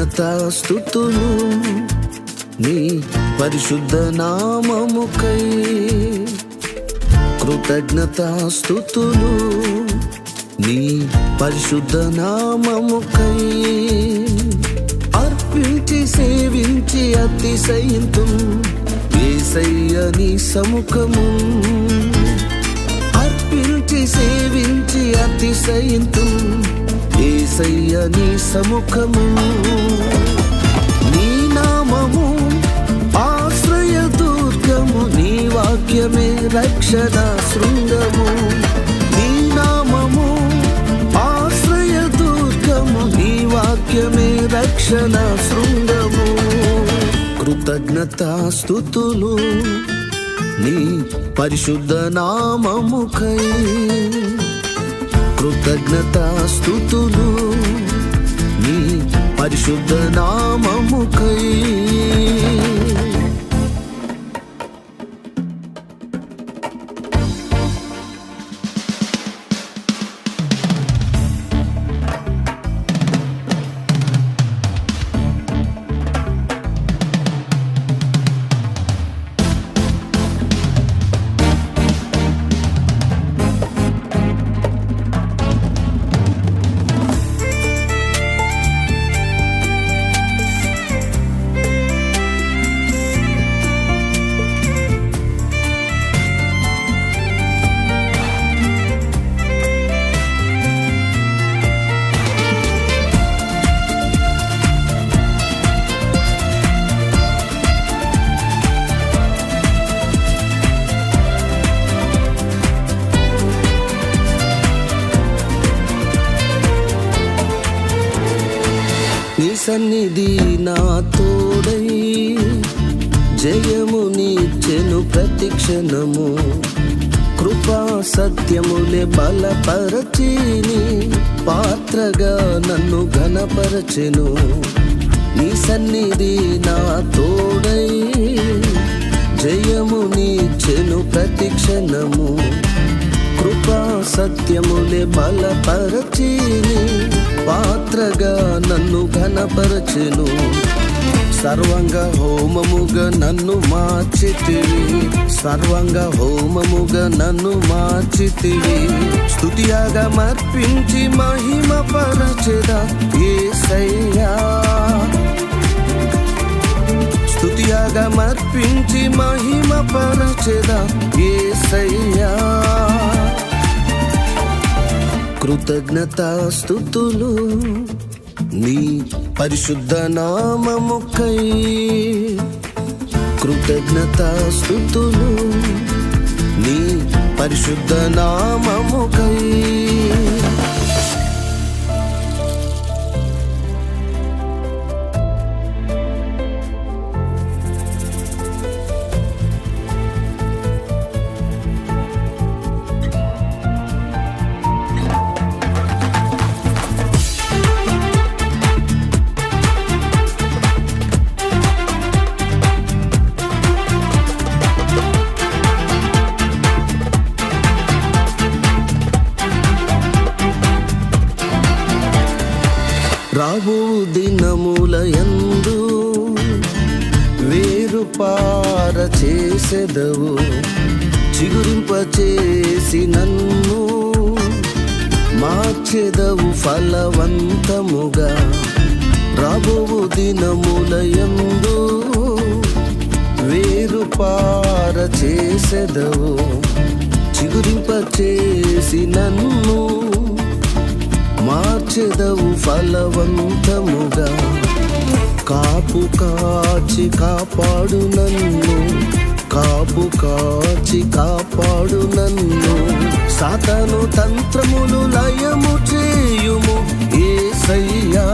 కృతజ్ఞతాస్థుతులు నీ పరిశుద్ధ నామముకై. కృతజ్ఞతాస్థుతులు నీ పరిశుద్ధ నామముకై. అర్పించి సేవించి అతిశయింతు ఏసయ్య నీ సముఖము. అర్పించి సేవించి అతిశయింతు ఏసయ్య నీ సముఖము నీ నామము ఆశ్రయ దుర్గము నీ వాక్యమే రక్షణ శృంగము. నీ నామము ఆశ్రయ దుర్గము నీ వాక్యమే రక్షణ శృంగము. కృతజ్ఞతాస్థుతులు నీ పరిశుద్ధ నామముఖై కృతజ్ఞతాస్థుతులు నీ పరిశుద్ధ నామముకై. సన్నిధి నా తోడై జయము నీచెను ప్రతిక్షణము కృపా సత్యములే బలపరచిని పాత్రగా నన్ను ఘనపరచెను. నీ సన్నిధి నా తోడై జయము నీచెను ప్రతిక్షణము కృపా సత్యములే బలపరచిని పాత్రగా నన్ను ఘనపరచెను. సర్వంగ హోమముగా నన్ను మార్చితివి. సర్వంగ హోమముగా నన్ను మార్చితివి. స్థుతియాగా మర్పించి మహిమ పరచెదా ఏసయ్యా. స్థుతియాగా మర్పించి మహిమ పరచెదా ఏ కృతజ్ఞతాస్థుతులు నీ పరిశుద్ధ నామముకై. కృతజ్ఞతాస్థుతులు నీ పరిశుద్ధ నామముకై. రాబో దినముల యందు వేరుపార చేసెదవు చిగురింప చేసి నన్ను మార్చెదవు ఫలవంతముగా. రాబో దినముల యందు వేరుపార చేసెదవు చిగురింప చేసి నన్ను బలవంతముగా కాపు కాచి కాపాడు నన్ను కాపు కాచి కాపాడు నన్ను. సాతను తంత్రములు లయము చేయుము ఏసయ్యా.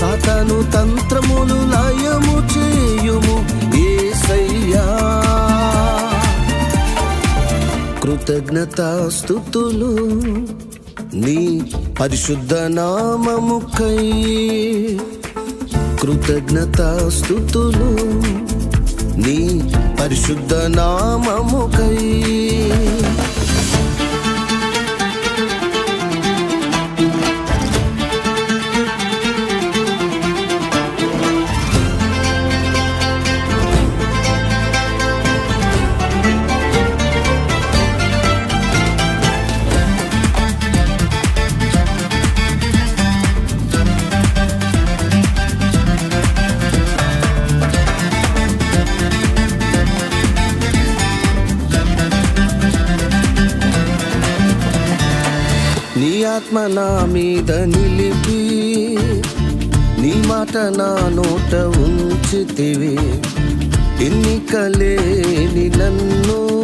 సాతను తంత్రములు లయము చేయుము ఏసయ్యా. కృతజ్ఞతాస్థుతులు నీ పరిశుద్ధ నామముకై కృతజ్ఞతాస్థుతులు నీ పరిశుద్ధ నామముకై నీ ఆత్మ నా మీద నిలిపి నీ మాట నా నోట ఉంచితివి. ఎన్నికలేని నన్ను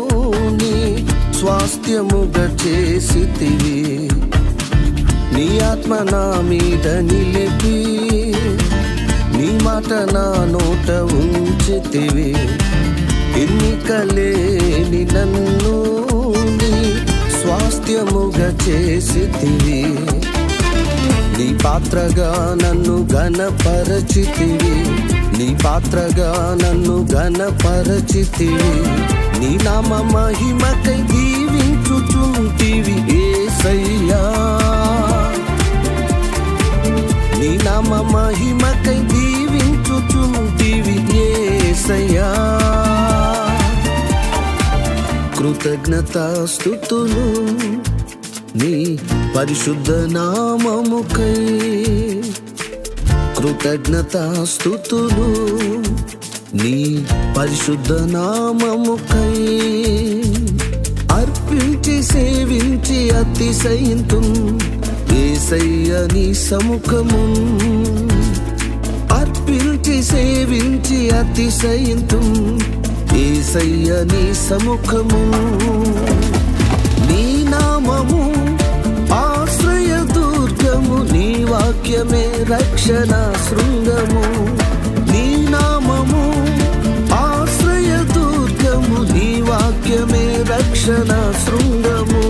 నీ స్వాస్థ్యముగా చేసితివి. నీ ఆత్మ నా మీద నిలిపి నీ మాట నా నోట ఉంచితివి. ఎన్నికలేని నన్ను నిత్యముగా చేసితివి. నీ పాత్రగా నన్ను ఘనపరచితివి. నీ పాత్రగా నన్ను ఘనపరచితివి. నీ నామ మహిమకై దీవించుచుంటివి ఏసయ్యా. నీ నామ మహిమ కృతజ్ఞతాస్థుతులు నీ పరిశుద్ధ నామముకై. కృతజ్ఞతాస్థుతులు నీ పరిశుద్ధ నామముకై. అర్పించి సేవించి అతిశయింతు ఏసయ్య నీ సముఖము. అర్పించి సేవించి అతిశయింతు ఏసయ్య నీ సముఖము నీ నామము ఆశ్రయ దుర్గము నీ వాక్యమే రక్షణ శృంగము. నీ నామము ఆశ్రయ దుర్గము నీ వాక్యమే రక్షణ శృంగము.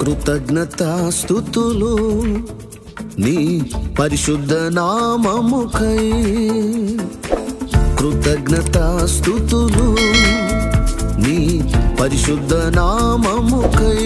కృతజ్ఞతాస్థుతులు నీ పరిశుద్ధ నామముకై. కృతజ్ఞతాస్థుతులు నీ పరిశుద్ధ నామముకై.